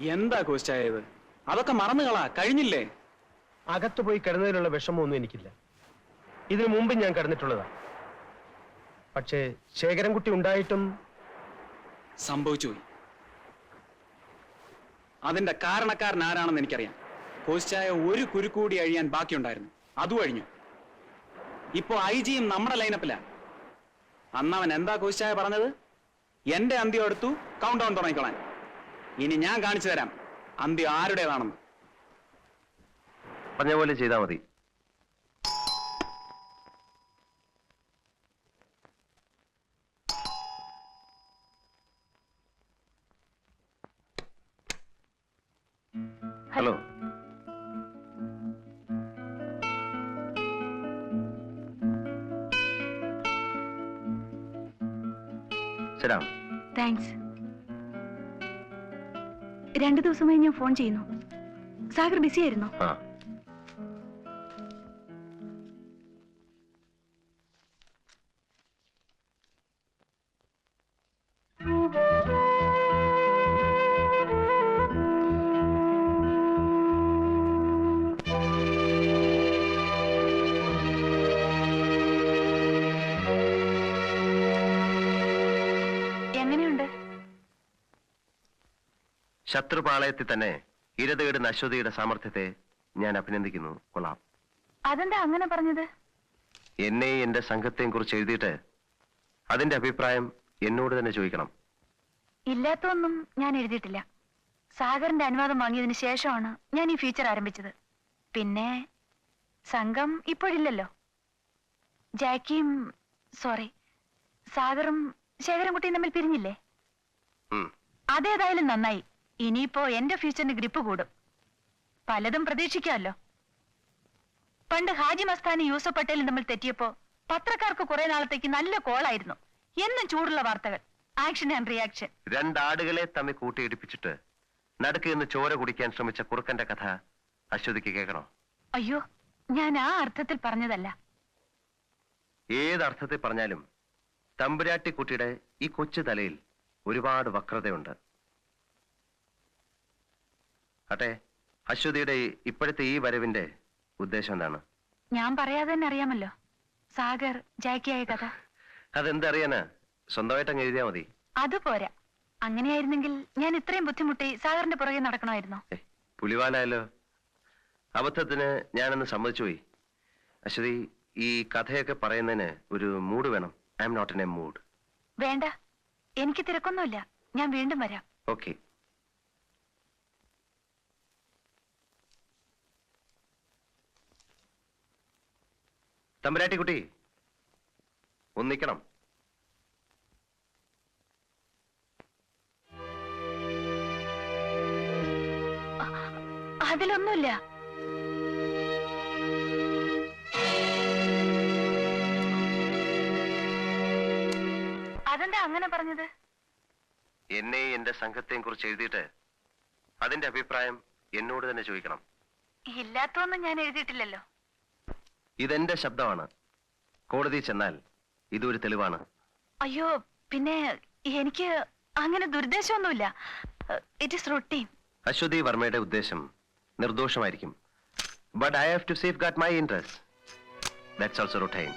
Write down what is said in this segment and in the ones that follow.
എന്താ കോസ്റ്റായത്? അതൊക്കെ മറന്നുകളാ കഴിഞ്ഞില്ലേ? അകത്തു പോയി കിടന്നതിനുള്ള വിഷമമൊന്നും എനിക്കില്ല. ഇതിനു മുമ്പ് ഞാൻ കിടന്നിട്ടുള്ളതാ. പക്ഷേ ശേഖരൻകുട്ടി ഉണ്ടായിട്ടും സംഭവിച്ചു പോയി. അതിന്റെ കാരണക്കാരൻ ആരാണെന്ന് എനിക്കറിയാം. കോസ്റ്റായ ഒരു കുരുക്കൂടി അഴിയാൻ ബാക്കിയുണ്ടായിരുന്നു. അതും അഴിഞ്ഞു. ഇപ്പോ ഐ ജിയും നമ്മുടെ ലൈനപ്പിലാ അന്നവൻ എന്താ കോസ്റ്റായ പറഞ്ഞത്? എന്റെ അന്ത്യം എടുത്തു കൗണ്ട് ഡൗൺ തുടങ്ങിക്കോളാൻ ഇനി ഞാൻ കാണിച്ചു തരാം. അന്തി ആരുടേതാണെന്ന്. പറഞ്ഞ പോലെ ചെയ്താൽ മതി. ഹലോ. ശരാം താങ്ക്സ്. രണ്ടു ദിവസമായി ഞാൻ ഫോൺ ചെയ്യുന്നു. സാഗർ ബിസി ആയിരുന്നോ? ശത്രുപാളയത്തിൽ തന്നെ ഇരതേടുന്ന അശ്വതിയുടെ സാമർഥ്യത്തെ ഞാൻ അഭിനന്ദിക്കുന്നു. കൊള്ളാം. അതെന്താ അങ്ങനെ പറഞ്ഞത്? എന്നെയും എന്റെ സംഘത്തെയും കുറിച്ച് എഴുതിയിട്ട് അതിന്റെ അഭിപ്രായം എന്നോട് തന്നെ ചോദിക്കണം. ഇല്ലാത്തൊന്നും ഞാൻ എഴുതിയിട്ടില്ല. സാഗറിന്റെ അനുവാദം വാങ്ങിയതിന് ശേഷമാണ് ഞാൻ ഈ ഫീച്ചർ ആരംഭിച്ചത്. പിന്നെ സംഘം ഇപ്പോഴില്ലല്ലോ. ജാക്കിയും സോറി സാഗറും ശേഖരൻകുട്ടിയും തമ്മിൽ പിരിഞ്ഞില്ലേ. അതേതായാലും നന്നായി. ഇനിയിപ്പോ എന്റെ ഫ്യൂച്ചറിന് ഗ്രിപ്പ് കൂടും. പലതും പ്രതീക്ഷിക്കാമല്ലോ. പണ്ട് ഹാജി മസ്താനി യൂസഫ് പട്ടേലും നമ്മൾ തെറ്റിയപ്പോ പത്രക്കാർക്ക് കുറെ നാളത്തേക്ക് നല്ല കോളായിരുന്നു. എന്നും ചൂടുള്ള വാർത്തകൾ. ആക്ഷൻ ആൻഡ് റിയാക്ഷൻ രണ്ടാടുകളെ തമ്മിൽ കൂട്ടിയിടിപ്പിച്ചിട്ട് നടുക്ക് നിന്ന് ചോര കുടിക്കാൻ ശ്രമിച്ച കുറുക്കന്റെ കഥ അശ്വതിക്ക് കേൾക്കണോ? അയ്യോ ഞാൻ ആ അർത്ഥത്തിൽ പറഞ്ഞതല്ല. ഏതർത്ഥത്തിൽ പറഞ്ഞാലും തമ്പുരാട്ടി തമ്പുരാട്ടിക്കുട്ടിയുടെ ഈ കൊച്ചു തലയിൽ ഒരുപാട് വക്രതയുണ്ട്. അട്ടെ അശ്വതിയുടെ ഇപ്പോഴത്തെ ഈ വരവിന്റെ ഉദ്ദേശം എന്താണ്? ഞാൻ പറയാതെ തന്നെ അറിയാമല്ലോ. സാഗർ ജാക്കിയായ കഥ. അതെന്തറിയാനാ? സ്വന്തമായിട്ട് അങ്ങ് എഴുതിയാ മതി. അതുപോരാ അങ്ങനെയായിരുന്നെങ്കിൽ ഞാൻ ഇത്രയും ബുദ്ധിമുട്ടി സാഗറിന്റെ പുറകെ നടക്കണമായിരുന്നോ? പുലിവാലായല്ലോ. അബദ്ധത്തിന് ഞാനൊന്ന് സമ്മതിച്ചു പോയി. അശ്വതി ഈ കഥയൊക്കെ പറയുന്നതിന് ഒരു മൂഡ് വേണം. I am not in a mood. വേണ്ട. എനിക്ക് തിരക്കൊന്നുമില്ല. ഞാൻ വീണ്ടും വരാം. ഓക്കെ. തമ്പുരാട്ടിക്കുട്ടി ഒന്നിക്കണം അതിലൊന്നുമില്ല. അതെന്താ അങ്ങനെ പറഞ്ഞത്? എന്നെയും എന്റെ സംഘത്തെയും കുറിച്ച് എഴുതിയിട്ട് അതിന്റെ അഭിപ്രായം എന്നോട് തന്നെ ചോദിക്കണം. ഇല്ലാത്തൊന്നും ഞാൻ എഴുതിയിട്ടില്ലല്ലോ. ഇതെന്റെ ശബ്ദമാണ്. കോടതി ചെന്നാൽ ഇതൊരു തെളിവാണ്. അയ്യോ പിന്നെ എനിക്ക് അങ്ങനെ ദുരുദ്ദേശമൊന്നുമില്ല. ഇറ്റ് ഇസ് റൊട്ടീൻ അശ്വതി വർമ്മയുടെ ഉദ്ദേശം നിർദോഷമായിരിക്കും. But I have to safeguard my interest that's also routine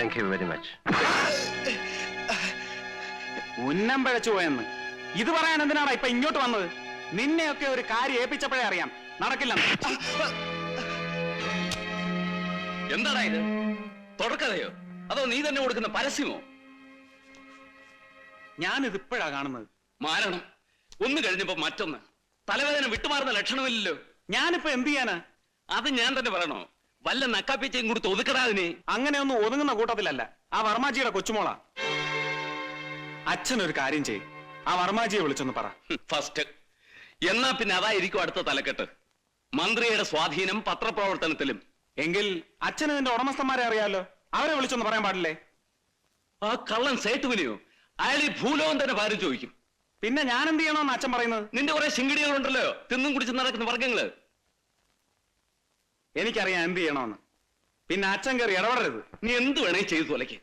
thank you very much ഉന്നം പഴച്ചു പോയെന്ന്. ഇത് പറയാൻ എന്തിനാണ് ഇപ്പൊ ഇങ്ങോട്ട് വന്നത്? നിന്നെയൊക്കെ ഒരു കാര്യം ഏൽപ്പിച്ചപ്പോഴേ അറിയാം. നടക്കില്ലെന്ന്. എന്താടാ ഇത്? തുടക്കതയോ? അതോ നീ തന്നെ കൊടുക്കുന്ന പരസ്യമോ? ഞാനിത് ഇപ്പോഴാ കാണുന്നത്. മാരണം. ഒന്ന് കഴിഞ്ഞപ്പോ മറ്റൊന്ന്. തലവേദന വിട്ടുമാറുന്ന ലക്ഷണമില്ലല്ലോ. ഞാനിപ്പോ എന്ത് ചെയ്യാനാ? അത് ഞാൻ തന്നെ പറയണോ? വല്ല നക്കാപ്പിച്ചയും കൊടുത്ത് ഒതുക്കടാ അതിനെ. അങ്ങനെ ഒന്നും ഒതുങ്ങുന്ന കൂട്ടത്തിലല്ല. ആ വർമാജിയുടെ കൊച്ചുമോളാ. അച്ഛൻ ഒരു കാര്യം ചെയ്യും. ആ വർമാജിയെ വിളിച്ചൊന്ന് പറ. ഫസ്റ്റ്. എന്നാ പിന്നെ അതായിരിക്കും അടുത്ത തലക്കെട്ട്. മന്ത്രിയുടെ സ്വാധീനം പത്രപ്രവർത്തനത്തിലും. എങ്കിൽ അച്ഛന് നിന്റെ ഉടമസ്ഥന്മാരെ അറിയാലോ? അവരെ വിളിച്ചൊന്ന് പറയാൻ പാടില്ലേ? ആ കള്ളൻ സേട്ടുവിനെയോ അയാൾ ഈ ഭൂലോകം തന്നെ ഭാരം ചോദിക്കും. പിന്നെ ഞാൻ എന്ത് ചെയ്യണമെന്ന് അച്ഛൻ പറയുന്നത്? നിന്റെ കുറെ ശിങ്കിടികളുണ്ടല്ലോ. തിന്നും കുടിച്ച് നടക്കുന്ന വർഗങ്ങൾ എനിക്കറിയാം എന്ത് ചെയ്യണമെന്ന്. പിന്നെ അച്ഛൻ കയറി ഇടപെടരുത്. നീ എന്ത് വേണേ ചെയ്തു തൊലയ്ക്ക്.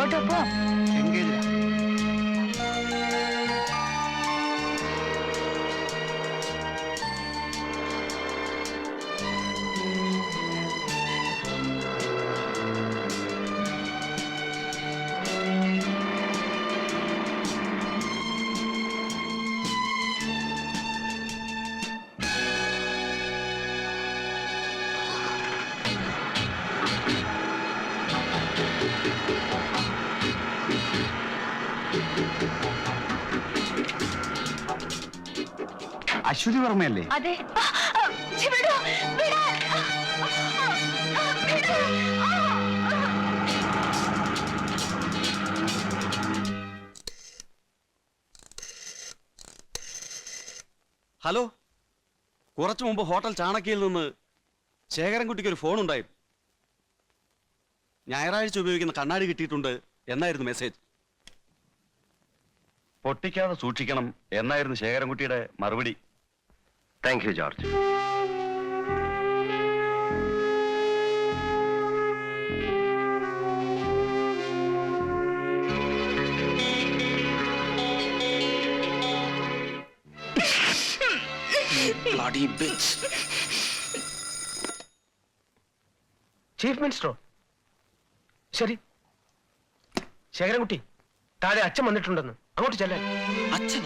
ഓട്ടോ പോ അശ്വതി വർമ്മയല്ലേ? അതെ. ഹലോ. കുറച്ചു മുമ്പ് ഹോട്ടൽ ചാണക്യയിൽ നിന്ന് ശേഖരൻകുട്ടിക്ക് ഒരു ഫോൺ ഉണ്ടായി. ഞായറാഴ്ച ഉപയോഗിക്കുന്ന കണ്ണാടി കിട്ടിയിട്ടുണ്ട്. എന്നായിരുന്നു മെസ്സേജ് പൊട്ടിക്കാതെ സൂക്ഷിക്കണം എന്നായിരുന്നു ശേഖരൻകുട്ടിയുടെ മറുപടി. താങ്ക് യു ജോർജ് ചീഫ് മിനിസ്റ്ററോ ശരി. ശേഖരൻകുട്ടി താഴെ അച്ഛൻ വന്നിട്ടുണ്ടെന്ന്. അങ്ങോട്ട് ചെല്ലാൻ. അച്ഛൻ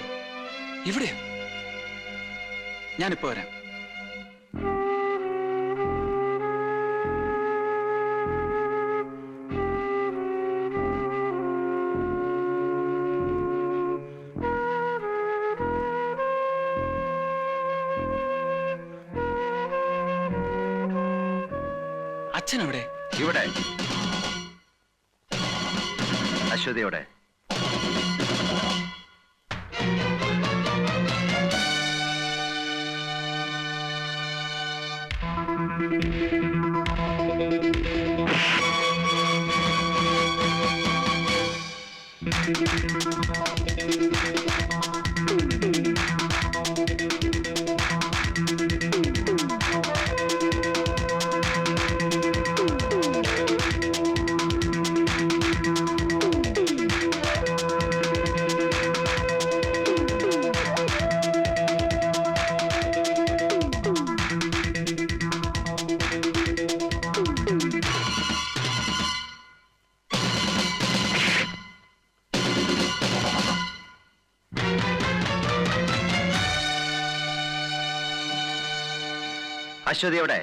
എവിടെയോ ഞാനിപ്പോ വരാം. അച്ഛൻ അവിടെ ഇവിടെ. അശ്വതിയോടെ. Música അശ്വതിയോടെ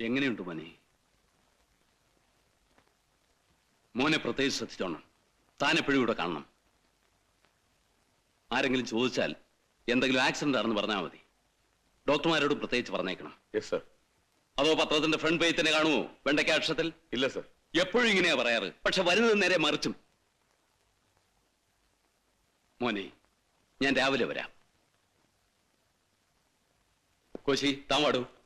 എങ്ങനെയുണ്ട് മോനെ? മോനെ പ്രത്യേകിച്ച് ശ്രദ്ധിച്ചോണം. താൻ എപ്പോഴും ഇവിടെ കാണണം. ആരെങ്കിലും ചോദിച്ചാൽ എന്തെങ്കിലും ആക്സിഡന്റ് ആണെന്ന് പറഞ്ഞാൽ മതി. ഡോക്ടർമാരോട് പ്രത്യേകിച്ച് പറഞ്ഞേക്കണം. യെസ് സർ അതോ പത്രത്തിന്റെ ഫ്രണ്ട് പേജ് തന്നെ കാണുമോ? വെണ്ടയ്ക്ക അക്ഷരത്തിൽ ഇല്ല സർ എപ്പോഴും ഇങ്ങനെയാ പറയാറ്. പക്ഷെ വരുന്നത് നേരെ മറിച്ചും. മോനെ ഞാൻ രാവിലെ വരാം. കോശി താൻ വാടൂ?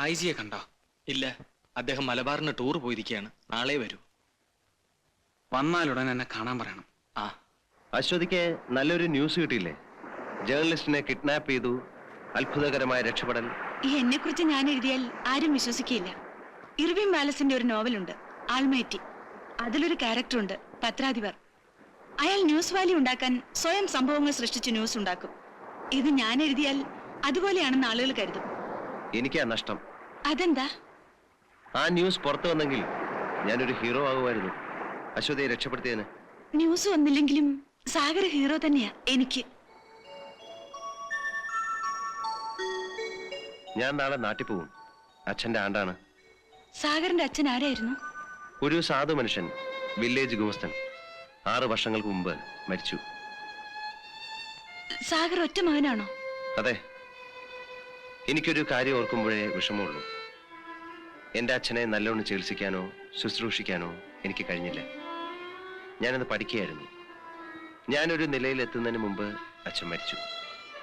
ഐ ജിയെ കണ്ടോ? ഇല്ല. അദ്ദേഹം മലബാറിന് ടൂർ പോയിരിക്കുകയാണ്. നാളെ വരൂ. വന്നാലുടൻ എന്നെ കാണാൻ പറയണം. ആ. അശ്വതിക്ക് നല്ലൊരു ന്യൂസ് കിട്ടിയില്ലേ? ജേർണലിസ്റ്റിനെ കിഡ്നാപ്പ് ചെയ്തു. അത്ഭുതകരമായ രക്ഷപ്പെടൽ. ഈ എന്നെ കുറിച്ച് ഞാൻ എഴുതിയാൽ ആരും വിശ്വസിക്കില്ല ഇർവിൻ വാലസിന്റെ ഒരു നോവലുണ്ട് ആൾമേറ്റി. അതിലൊരു ക്യാരക്ടർ ഉണ്ട് പത്രാധിപർ. അയാൾ ന്യൂസ് വാലി ഉണ്ടാക്കാൻ സ്വയം സംഭവങ്ങൾ സൃഷ്ടിച്ച് ന്യൂസ് ഉണ്ടാക്കും. ഇത് ഞാൻ എഴുതിയാൽ അതുപോലെയാണെന്ന് ആളുകൾ കരുതും. എനിക്കാ നഷ്ടം. അതെന്താ? ആ ന്യൂസ് പുറത്തു വന്നെങ്കിൽ ഞാനൊരു ഹീറോ ആകുമായിരുന്നു. അശ്വതിയെ രക്ഷപ്പെടുത്തിയതിന് ന്യൂസ് വന്നില്ലെങ്കിലും സാഗർ ഹീറോ തന്നെയാ എനിക്ക്. ഞാൻ നാളെ നാട്ടിൽ പോകും അച്ഛന്റെ ആണ്ടാണ്. സാഗറിന്റെ അച്ഛൻ ആരായിരുന്നു? ഒരു സാധു മനുഷ്യൻ വില്ലേജ് ഗോസ്തൻ ആറ് വർഷങ്ങൾക്ക് മുമ്പ് മരിച്ചു. സാഗർ ഒറ്റ മകനാണോ? അതെ. എനിക്കൊരു കാര്യം ഓർക്കുമ്പോഴേ വിഷമമുള്ളൂ. എന്റെ അച്ഛനെ നല്ലോണം ചികിത്സിക്കാനോ ശുശ്രൂഷിക്കാനോ എനിക്ക് കഴിഞ്ഞില്ല. ഞാനത് പഠിക്കുകയായിരുന്നു. ഞാനൊരു നിലയിൽ എത്തുന്നതിന് മുമ്പ് അച്ഛൻ മരിച്ചു.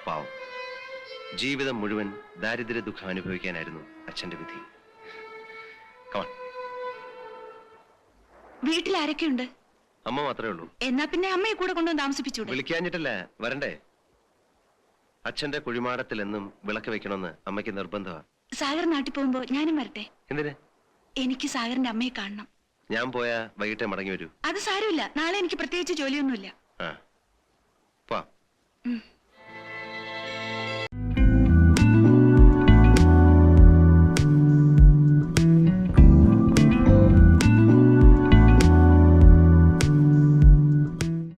പാവം. ജീവിതം മുഴുവൻ ദാരിദ്ര്യ ദുഃഖം അനുഭവിക്കാനായിരുന്നു അച്ഛന്റെ വിധി. വീട്ടിൽ ആരൊക്കെയുണ്ട്? അമ്മ മാത്രമേ ഉള്ളൂ. എന്നാ പിന്നെ അമ്മയെ കൂടെ കൊണ്ടുവന്ന് താമസിപ്പിച്ചു വിളിക്കാഞ്ഞിട്ടല്ല വരണ്ടേ? അച്ഛന്റെ കുഴിമാടത്തിൽ എന്നും വിളക്ക് വെക്കണമെന്ന് അമ്മയ്ക്ക് നിർബന്ധമാണ് സാഗർ നാട്ടിൽ പോകുമ്പോ ഞാനും വരട്ടെ? എന്തിന്? എനിക്ക് സാഗറിന്റെ അമ്മയെ കാണണം. ഞാൻ പോയാ വൈകിട്ടേ മടങ്ങി വരൂ. അത് സാരമില്ല. നാളെ എനിക്ക് പ്രത്യേകിച്ച് ജോലിയൊന്നുമില്ല. ആ. പോ ഉം.